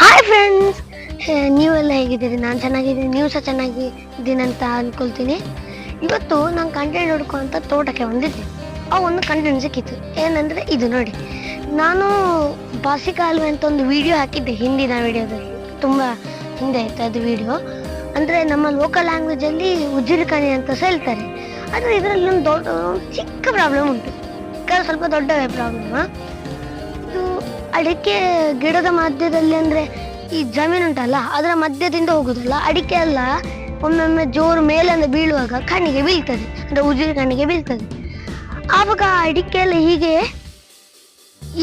Hi friends ನೀವೆಲ್ಲ ಹೇಗಿದ್ದೀರಿ? ನಾನು ಚೆನ್ನಾಗಿದ್ದೀನಿ. ನೀವು ಸಹ ಚೆನ್ನಾಗಿದ್ದೀನಿ ಅಂತ ಅಂದ್ಕೊಳ್ತೀನಿ ಇವತ್ತು ನಾನು ಕಂಟೆಂಟ್ ಹುಡ್ಕೊಂತ ತೋಟಕ್ಕೆ ಬಂದಿದ್ದೆ. ಆ ಒಂದು ಕಂಟೆಂಟ್ ಸಿಕ್ಕಿತ್ತು ಏನಂದರೆ ಇದು ನೋಡಿ. ನಾನು ಬಾಸಿಕಾಲುವೆ ಅಂತ ಒಂದು ವಿಡಿಯೋ ಹಾಕಿದ್ದೆ. ಹಿಂದಿನ ವಿಡಿಯೋದಲ್ಲಿ ತುಂಬ ಹಿಂದೆ ಆಯಿತು ಅದು ವಿಡಿಯೋ ಅಂದರೆ ನಮ್ಮ ಲೋಕಲ್ ಲ್ಯಾಂಗ್ವೇಜಲ್ಲಿ ಉಜಿರಿಕಣಿ ಅಂತ ಸಹ ಹೇಳ್ತಾರೆ. ಆದರೆ ಇದರಲ್ಲಿ ಒಂದು ದೊಡ್ಡ, ಚಿಕ್ಕ ಪ್ರಾಬ್ಲಮ್ ಉಂಟು. ಕೆಲವು ಸ್ವಲ್ಪ ದೊಡ್ಡವೇ ಪ್ರಾಬ್ಲಮ್ ಅಡಿಕೆ ಗಿಡದ ಮಧ್ಯದಲ್ಲಿ ಅಂದ್ರೆ ಈ ಜಮೀನು ಉಂಟಲ್ಲ, ಅದರ ಮಧ್ಯದಿಂದ ಹೋಗುದಲ್ಲ. ಅಡಿಕೆ ಎಲ್ಲ ಒಮ್ಮೊಮ್ಮೆ ಜೋರು ಮೇಲಿಂದ ಬೀಳುವಾಗ ಕಣ್ಣಿಗೆ ಬೀಳ್ತದೆ, ಅಂದ್ರೆ ಉಜಿರು ಕಣ್ಣಿಗೆ ಬೀಳ್ತದೆ. ಆವಾಗ ಅಡಿಕೆ ಎಲ್ಲ ಹೀಗೆ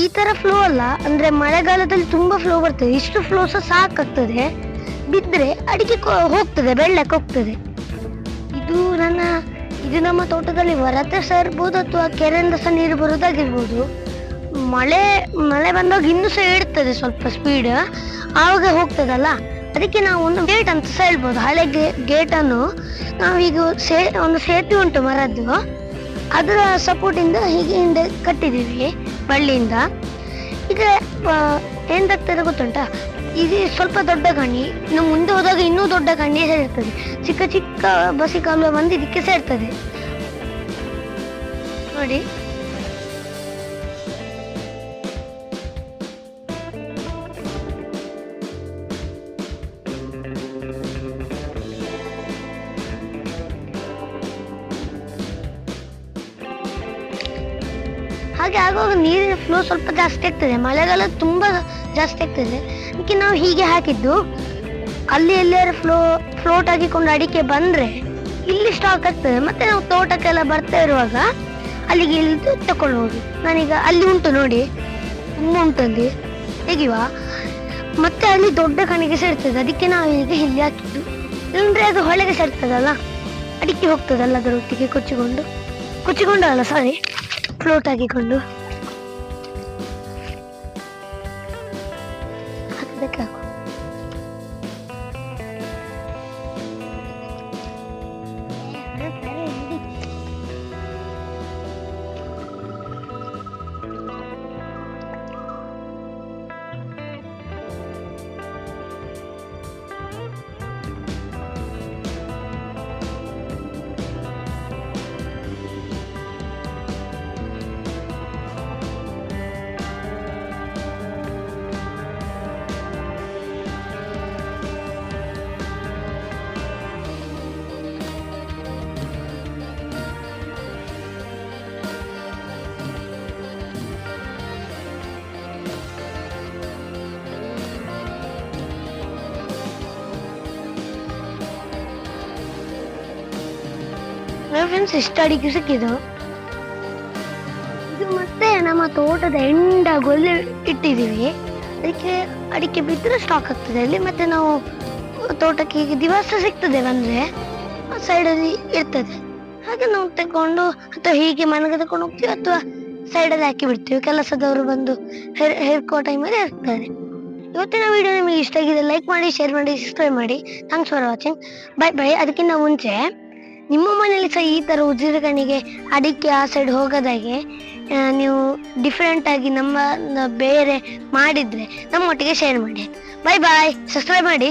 ಈ ತರ ಫ್ಲೋ ಅಲ್ಲ, ಅಂದ್ರೆ ಮಳೆಗಾಲದಲ್ಲಿ ತುಂಬಾ ಫ್ಲೋ ಬರ್ತದೆ. ಇಷ್ಟು ಫ್ಲೋ ಸಹ ಸಾಕಾಗ್ತದೆ. ಬಿದ್ರೆ ಅಡಿಕೆ ಹೋಗ್ತದೆ, ಬೆಳ್ಳಕ್ಕೆ ಹೋಗ್ತದೆ. ಇದು ನನ್ನ, ಇದು ನಮ್ಮ ತೋಟದಲ್ಲಿ ವರತೆ ಸಹ ಇರ್ಬೋದು ಅಥವಾ ಕೆರೆಯಿಂದ ಸಹ ನೀರು ಬರೋದಾಗಿರ್ಬೋದು. ಮಳೆ ಮಳೆ ಬಂದಾಗ ಇನ್ನೂ ಸಹ ಇಡ್ತದೆ ಸ್ವಲ್ಪ ಸ್ಪೀಡ್ ಆವಾಗ ಹೋಗ್ತದಲ್ಲ? ಅದಕ್ಕೆ ನಾವು ಒಂದು ಗೇಟ್ ಅಂತ ಸಹ ಹೇಳ್ಬೋದು. ಹಳೆ ಗೇ ಗೇಟನ್ನು ನಾವೀಗ ಸೇ, ಒಂದು ಸೇತುವೆ ಉಂಟು ಮರದ್ದು. ಅದರ ಸಪೋರ್ಟಿಂದ ಹೀಗೆ ಹಿಂದೆ ಕಟ್ಟಿದ್ದೀವಿ ಬಳ್ಳಿಯಿಂದ. ಈಗ ಎಂತಾಗ್ತದೆ ಗೊತ್ತುಂಟಾ? ಇದು ಸ್ವಲ್ಪ ದೊಡ್ಡ ಗಣಿ. ಇನ್ನು ಮುಂದೆ ಹೋದಾಗ ಇನ್ನೂ ದೊಡ್ಡ ಗಣಿ ಸೇರ್ತದೆ ಚಿಕ್ಕ ಚಿಕ್ಕ ಬಸಿ ಕಾಲುವೆ ಬಂದು ಇದಕ್ಕೆ ಸೇರ್ತದೆ ನೋಡಿ. ಹಾಗೆ ಆಗುವಾಗ ನೀರಿನ ಫ್ಲೋ ಸ್ವಲ್ಪ ಜಾಸ್ತಿ ಆಗ್ತದೆ. ಮಳೆಗಾಲ ತುಂಬ ಜಾಸ್ತಿ ಆಗ್ತದೆ. ಅದಕ್ಕೆ ನಾವು ಹೀಗೆ ಹಾಕಿದ್ದು. ಅಲ್ಲಿ ಎಲ್ಲಾರು ಫ್ಲೋ ಫ್ಲೋಟ್ ಹಾಕಿಕೊಂಡು ಅಡಿಕೆ ಬಂದ್ರೆ ಇಲ್ಲಿ ಸ್ಟಾಕ್ ಆಗ್ತದೆ. ಮತ್ತೆ ನಾವು ತೋಟಕ್ಕೆಲ್ಲ ಬರ್ತಾ ಇರುವಾಗ ಅಲ್ಲಿಗೆ ಇಳಿದು ತಗೊಳ್ಬೋದು. ನಾನೀಗ ಅಲ್ಲಿ ಉಂಟು ನೋಡಿ. ತುಂಬ ಉಂಟಲ್ಲಿ ತೆಗೆಯುವ. ಮತ್ತೆ ಅಲ್ಲಿ ದೊಡ್ಡ ಕಣಿಗೆ ಸೇರ್ತದೆ. ಅದಕ್ಕೆ ನಾವು ಈಗ ಇಲ್ಲಿ ಹಾಕಿದ್ದು. ಇಲ್ಲಂದ್ರೆ ಅದು ಹೊಳೆಗೆ ಸೇರ್ತದಲ್ಲ. ಅಡಿಕೆ ಹೋಗ್ತದಲ್ಲ ಅದರ ಒಟ್ಟಿಗೆ ಕೊಚ್ಚಿಕೊಂಡು. ಕೊಚ್ಚಿಕೊಂಡು ಅಲ್ಲ ಸಾರಿ ಫ್ಲೋಟ್ ಆಗಿಕೊಂಡು ಹಾಕ್ಬೇಕು ಹಾಕು. ಫ್ರೆಂಡ್ಸ್ ಇಷ್ಟ ಅಡಿಗೆ ಸಿಕ್ಕಿದ್ದು ಇದು. ಮತ್ತೆ ನಮ್ಮ ತೋಟದ ಎಂಡ ಗೊಲ್ಲೆ ಇಟ್ಟಿದ್ದೀವಿ ಅದಕ್ಕೆ ಅಡಿಕೆ ಬಿದ್ದರೆ ಸ್ಟಾಕ್ ಆಗ್ತದೆ. ಅಲ್ಲಿ ಮತ್ತೆ ನಾವು ತೋಟಕ್ಕೆ ಹೀಗೆ ದಿವಸ ಸಿಗ್ತದೆ ಬಂದ್ರೆ. ಸೈಡಲ್ಲಿ ಇರ್ತದೆ. ಹಾಗೆ ನಾವು ತಗೊಂಡು ಅಥವಾ ಹೀಗೆ ಮನೆಗೆ ತಗೊಂಡು ಹೋಗ್ತೀವಿ ಅಥವಾ ಸೈಡಲ್ಲಿ ಹಾಕಿ ಬಿಡ್ತೀವಿ. ಕೆಲಸದವರು ಬಂದು ಹೇರ್ ಹೇರ್ಕೋ ಟೈಮಲ್ಲಿ ಇರ್ತಾರೆ. ಇವತ್ತಿನ ವಿಡಿಯೋ ನಿಮಗೆ ಇಷ್ಟ ಆಗಿದೆ ಲೈಕ್ ಮಾಡಿ ಶೇರ್ ಮಾಡಿ ಸಬ್ಸ್ಕ್ರೈಬ್ ಮಾಡಿ. Thanks for watching bye bye ಅದಕ್ಕಿಂತ ಮುಂಚೆ ನಿಮ್ಮ ಮನೇಲಿ ಸಹ ಈ ಥರ ಉಜಿರುಗಣಿಗೆ ಅಡಿಕೆ ಆ ಸೈಡ್ ಹೋಗದಾಗೆ ನೀವು ಡಿಫ್ರೆಂಟ್ ಆಗಿ ನಮ್ಮ ಬೇರೆ ಮಾಡಿದ್ರೆ ನಮ್ಮೊಟ್ಟಿಗೆ ಶೇರ್ ಮಾಡಿ. ಬಾಯ್ ಬಾಯ್ ಸಬ್ಸ್ಕ್ರೈಬ್ ಮಾಡಿ.